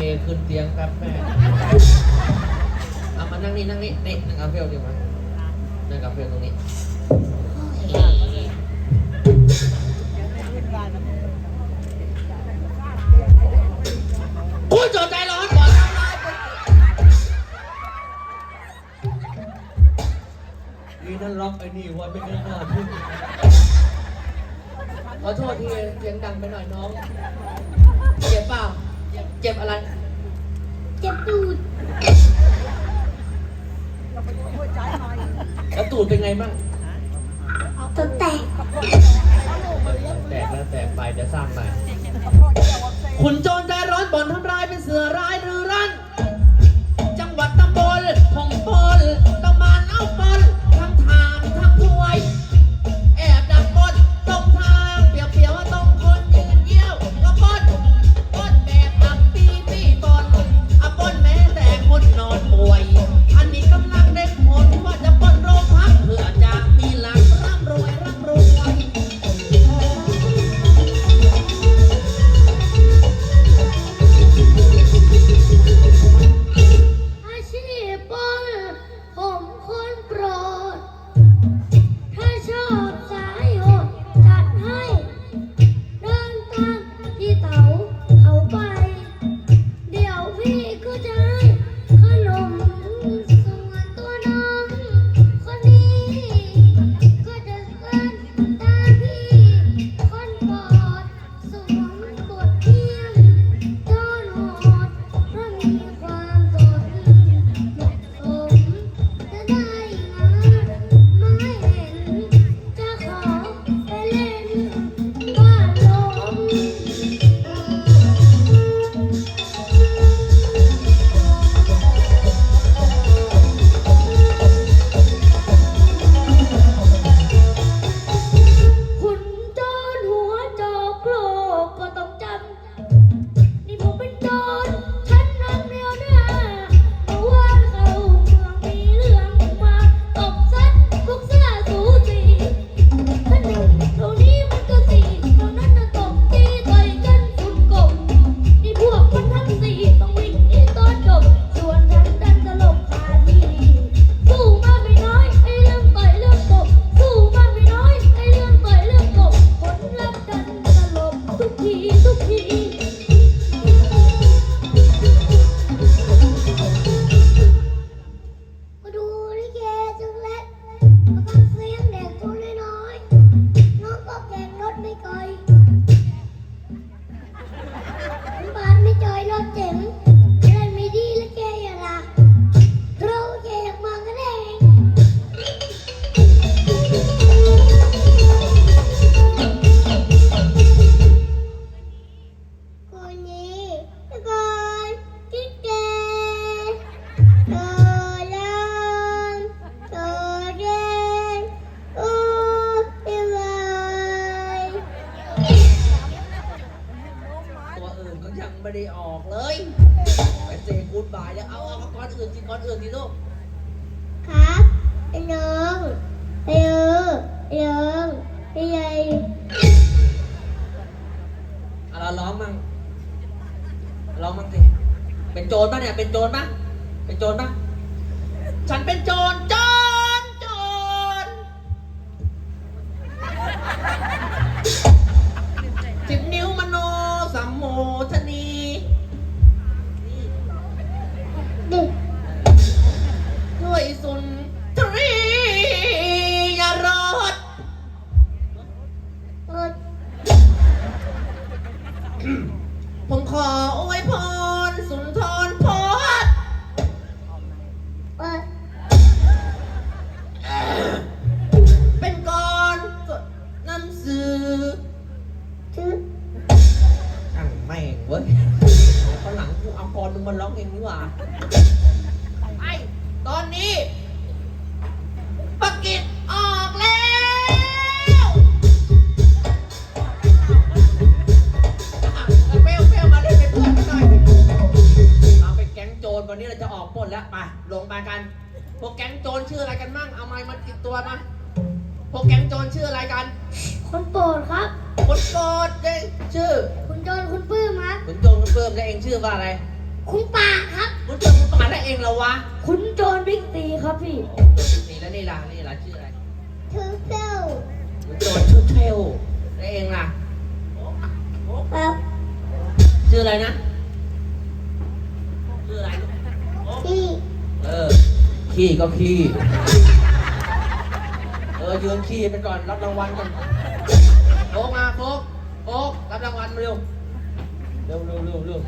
เกขึ้นเตียงแป๊บแม่เอามานั่งนี่นั่งนี่นี่นั่งกาเฟลดีกว่านั่งกาเฟตรงนี้คุณจดใจร้อนก่อนนี่นั่นล็อกไอ้นี่ไว่าไม่ได้หน้าพึ่งขอโทษทีเสียงดังไปหน่อยน้องเจ็บเปล่า เจ็บอะไร เจ็บตูดแล้วตูดเป็นไงบ้างตัวแตก แตกแล้วแตกไปเดี๋ยวสร้างใหม่ขุนโจรใจร้อนบ่อนทำลายเป็นเสือร้ายหรือ ไม่ได้ออกเลยไปเซกูดบายแล้วเอาเอาก้อนอื่นสิก้อนอื่นสิลูกครับไอ้น้องไอ้เออไอ้น้องไอ้ใหญ่เอาเราร้องมั่งร้องมั่งสิเป็นโจรปะเนี่ยเป็นโจรปะเป็นโจรปะฉันเป็นโจรโจ ม่งเว้ยตอนหลังกูเอากรมึงมาร้องเองดีกว่าไอ้ตอนนี้ปากกิจออกแล้ว อะเปรี้ยวเปรี้ยวมาเล่นเป็นเพื่อนกันหน่อยเอาไปแก๊งโจรวันนี้เราจะออกปล้นแล้วไปลงมากัน พวกแก๊งโจรชื่ออะไรกันมั่งเอาไม้มาติดตัวมา พวกแก๊งโจรชื่ออะไรกัน คนโปรดครับ คนโปรดเองชื่อ คุณโจรคุณปื้มครับ คุณโจรคุณเพิ่มและเองชื่อว่าอะไรผคุณป่าครับ คุณเจอคุณป่าได้เองเหรอวะคุณโจรบิ๊กซีครับพี่โอ้โหตัวนี้แล้วนี่ล่ะนี่ล่ะชื่ออะไร ทูเซลคุณโจรชื่อเทลได้เองล่ะ ครับชื่ออะไรนะ ชื่ออะไรลูกพี่ เออ ขี้ก็ขี้เออยืนขี้ไปก่อนรับรางวัลกันโฟกมาโฟกโฟกรับรางวัลมาเร็วเร็วเร็วเร็วเร็ว